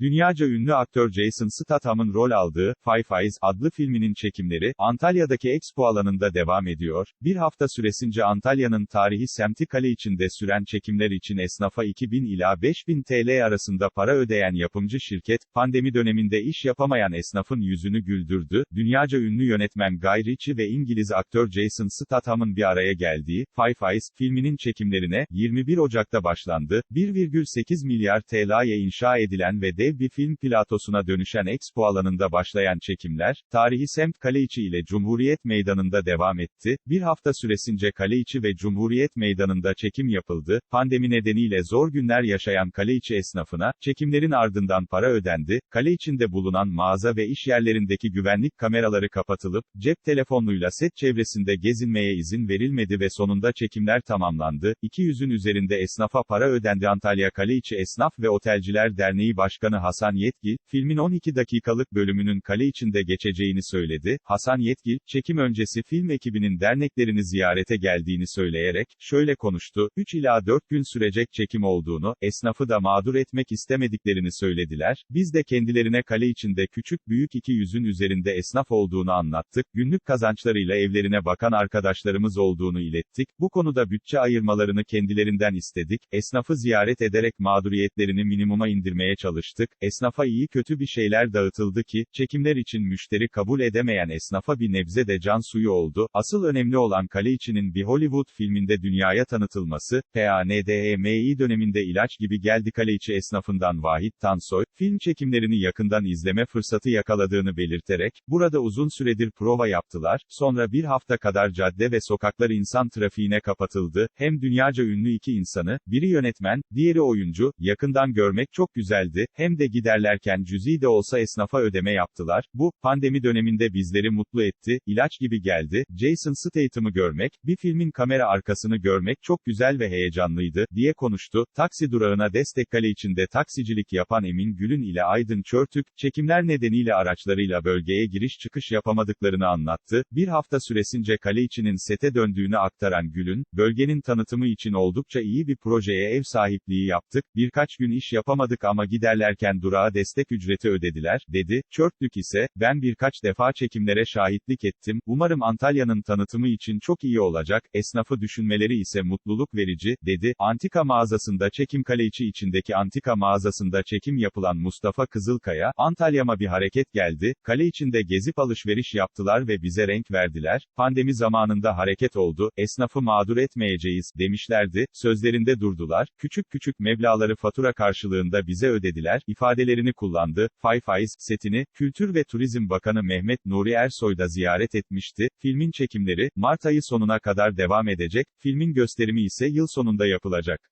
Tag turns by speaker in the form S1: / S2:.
S1: Dünyaca ünlü aktör Jason Statham'ın rol aldığı Five Eyes adlı filminin çekimleri Antalya'daki Expo alanında devam ediyor. Bir hafta süresince Antalya'nın tarihi semti kale içinde süren çekimler için esnafa 2000 ila 5000 TL arasında para ödeyen yapımcı şirket, pandemi döneminde iş yapamayan esnafın yüzünü güldürdü. Dünyaca ünlü yönetmen Guy Ritchie ve İngiliz aktör Jason Statham'ın bir araya geldiği Five Eyes filminin çekimlerine 21 Ocak'ta başlandı. 1,8 milyar TL'ye inşa edilen ve dev bir film platosuna dönüşen Expo alanında başlayan çekimler, tarihi semt Kaleiçi ile Cumhuriyet Meydanı'nda devam etti. Bir hafta süresince Kaleiçi ve Cumhuriyet Meydanı'nda çekim yapıldı. Pandemi nedeniyle zor günler yaşayan Kaleiçi esnafına, çekimlerin ardından para ödendi. Kale içinde bulunan mağaza ve iş yerlerindeki güvenlik kameraları kapatılıp, cep telefonuyla set çevresinde gezinmeye izin verilmedi ve sonunda çekimler tamamlandı. 200'ün üzerinde esnafa para ödendi Antalya Kaleiçi Esnaf ve Otelciler Derneği Başkanı Hasan Yetgil, filmin 12 dakikalık bölümünün kale içinde geçeceğini söyledi. Hasan Yetgil, çekim öncesi film ekibinin derneklerini ziyarete geldiğini söyleyerek, şöyle konuştu, 3 ila 4 gün sürecek çekim olduğunu, esnafı da mağdur etmek istemediklerini söylediler, biz de kendilerine kale içinde küçük büyük 200'ün üzerinde esnaf olduğunu anlattık, günlük kazançlarıyla evlerine bakan arkadaşlarımız olduğunu ilettik, bu konuda bütçe ayırmalarını kendilerinden istedik, esnafı ziyaret ederek mağduriyetlerini minimuma indirmeye çalıştık, esnafa iyi kötü bir şeyler dağıtıldı ki, çekimler için müşteri kabul edemeyen esnafa bir nebze de can suyu oldu, asıl önemli olan kale içinin bir Hollywood filminde dünyaya tanıtılması, PANDEMI döneminde ilaç gibi geldi kale içi esnafından Vahit Tansoy, film çekimlerini yakından izleme fırsatı yakaladığını belirterek, burada uzun süredir prova yaptılar, sonra bir hafta kadar cadde ve sokaklar insan trafiğine kapatıldı, hem dünyaca ünlü iki insanı, biri yönetmen, diğeri oyuncu, yakından görmek çok güzeldi, hem de giderlerken cüzi de olsa esnafa ödeme yaptılar, bu, pandemi döneminde bizleri mutlu etti, ilaç gibi geldi, Jason Statham'ı görmek, bir filmin kamera arkasını görmek çok güzel ve heyecanlıydı, diye konuştu, taksi durağına destek kale içinde taksicilik yapan Emin Gülün ile Aydın Çörtük, çekimler nedeniyle araçlarıyla bölgeye giriş çıkış yapamadıklarını anlattı, bir hafta süresince kale içinin sete döndüğünü aktaran Gülün, bölgenin tanıtımı için oldukça iyi bir projeye ev sahipliği yaptık, birkaç gün iş yapamadık ama giderlerken durağa destek ücreti ödediler, dedi, Çörtlük ise, ben birkaç defa çekimlere şahitlik ettim, umarım Antalya'nın tanıtımı için çok iyi olacak, esnafı düşünmeleri ise mutluluk verici, dedi, antika mağazasında çekim kale içi içindeki antika mağazasında çekim yapılan Mustafa Kızılkaya, Antalya'ma bir hareket geldi, kale içinde gezip alışveriş yaptılar ve bize renk verdiler, pandemi zamanında hareket oldu, esnafı mağdur etmeyeceğiz, demişlerdi, sözlerinde durdular, küçük küçük meblaları fatura karşılığında bize ödediler, ifadelerini kullandı, Five Eyes, setini, Kültür ve Turizm Bakanı Mehmet Nuri Ersoy da ziyaret etmişti, filmin çekimleri, Mart ayı sonuna kadar devam edecek, filmin gösterimi ise yıl sonunda yapılacak.